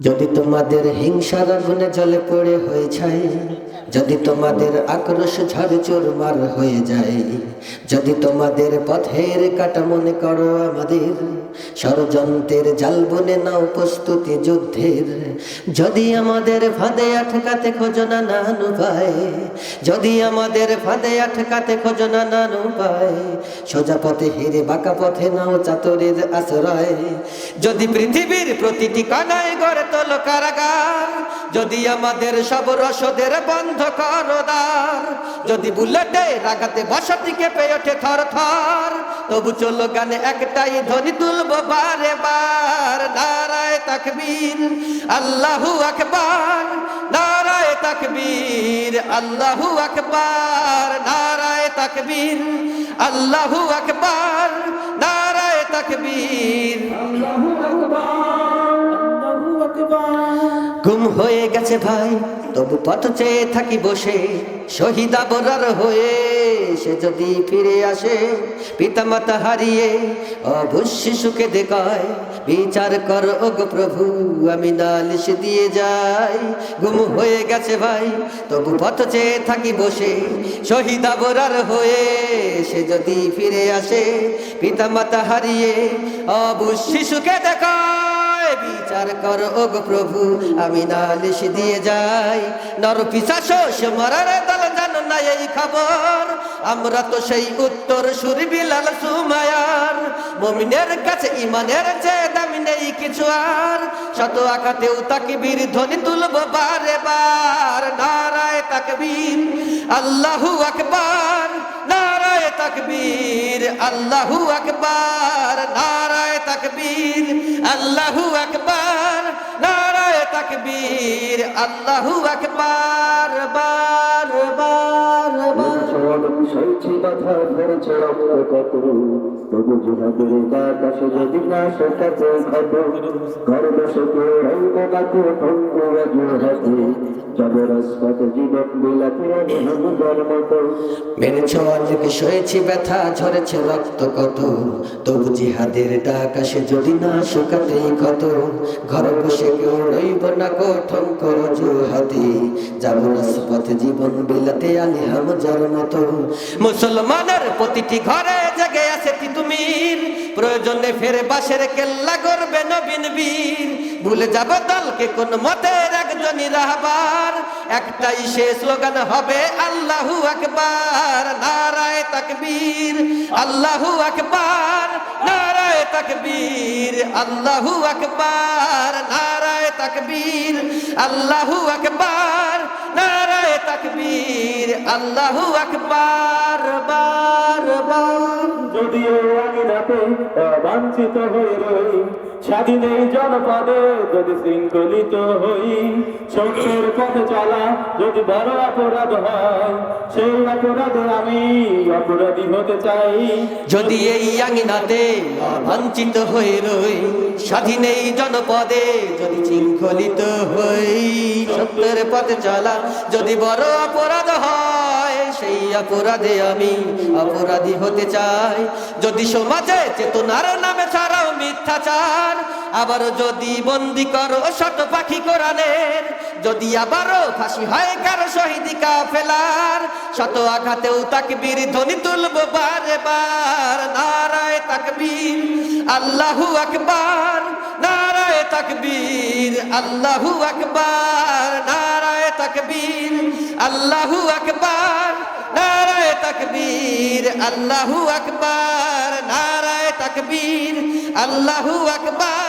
যদি তোমাদের হিংসার আগুনে জলে পড়ে হয়ে যায়, যদি তোমাদের আক্রোশ ঝড় চুরমার হয়ে যায় যদি তোমাদের পথের কাটা মনে করো আমাদের, ষড়যন্ত্রের জাল বনে নাও প্রস্তুতি যুদ্ধের। যদি আমাদের ফাঁদে আটকাতে খোঁজনা নান পায় যদি আমাদের ফাঁদে আটকাতে খোঁজনা নান পায় সোজা পথে হেরে বাঁকা পথে নাও চাতরের আশ্রয়। যদি পৃথিবীর প্রতিটি কানায় গড়ে তোল কারাগার, যদি আমাদের সব রসদের বন্ধ করো দ্বার, যদি বুলেটে রাগাতে বসতি কেঁপে ওঠে থর থর। তবু চলো গানে একটাই ধ্বনি তুলবো বারে বার। নারায় তাকবীর আল্লাহু আকবার। নারায় তাকবীর আল্লাহু আকবার। নারায় তাকবীর আল্লাহু আকবার। নারায় তাকবীর আল্লাহু আকবার। গুম হয়ে গেছে ভাই। তবু পথ চেয়ে থাকি বসে, শহীদা বরার হয়ে সে যদি ফিরে আসে, পিতামাতা হারিয়ে অবুজ শিশুকে দেখায় বিচার কর ওগো প্রভু, আমি নালিশ দিয়ে যাই। গুম হয়ে গেছে ভাই, তবু পথ চেয়ে থাকি বসে, শহীদা বরার হয়ে সে যদি ফিরে আসে, পিতামাতা হারিয়ে অবুজ শিশুকে দেখায় বিচার কর ওগ প্রভু, আমি নালিশ দিয়ে যাই। নর পিসাস সে মরার দল জানো না এই খবর। আমরা তো সেই উত্তর সুর বিলাল সুমায়ার। মমিনের কাছে ইমানের চেয়ে দামি নেই কিছু আর। শত আঘাতেও তাকে বীর ধ্বনি তুলব বারে বার নারায় তাকবীর, আল্লাহু আকবার। তাকবীর, আল্লাহু আকবার, নারায় তাকবীর, আল্লাহু আকবার, নারায় তাকবীর, আল্লাহু আকবার, বার বার সইছি কথা ধরেছে রক্ত কত তবু জিহাদের আকাশে যদি না শোকাতে খত ঘর বসে রঙ্গ ঝরেছে রক্ত কত? তবু জিহাদের ডাক আসে যদি না শুকাতেই কত? ঘর বসে কেউ রইব না কঠন করজু হাতে যাব পথে জীবন বিলাতে আলি হামজার মতো। মুসলমানের প্রতিটি ঘরে জেগে আছে তিতুমির। প্রয়োজনে ফেরে বাসের কেল্লা করবে নবীন বীর। ভুলে যাব দলকে কোন মতের একজনই রাহবার। একটাই সে স্লোগান হবে আল্লাহু আকবার, নারায় তাকবীর। আল্লাহু আকবার, নারায় তাকবীর। আল্লাহু আকবার, নারায় তাকবীর। আল্লাহু আকবার, নারায় তাকবীর। আল্লাহু আকবার বার বার যদিও আমি রাতে বাঞ্ছিত হয়ে রই, স্বাধীন এই জনপদে যদি শৃঙ্খলিত হই পথে চলা যদি বড় অপরাধ হয়, সেই অপরাধে আমি অপরাধী হতে চাই। যদি এই আঙিনাতে বঞ্চিত হয়ে রই স্বাধীন এই জনপদে যদি শৃঙ্খলিত হই, সত্যের পথে চলা যদি বড় অপরাধ হয় অপরাধে আমি অপরাধী হতে চাই। যদি সমাজে চেতনার নামে ছাড়াও মিথ্যাচার আবার যদি বন্দি করো শত পাখি কোরআনের, যদি আবারও ফাঁসি হয় কারও শহীদি কাফেলার, শত আঘাতেও তাকবীর ধ্বনি তুলবো বারে বার নারায় তাকবীর, আল্লাহু আকবার। নারায় তাকবীর, আল্লাহু আকবার। নারায় তাকবীর, আল্লাহু আকবার। তাকবীর আল্লাহু আকবার নারায় তাকবীর আল্লাহু আকবার।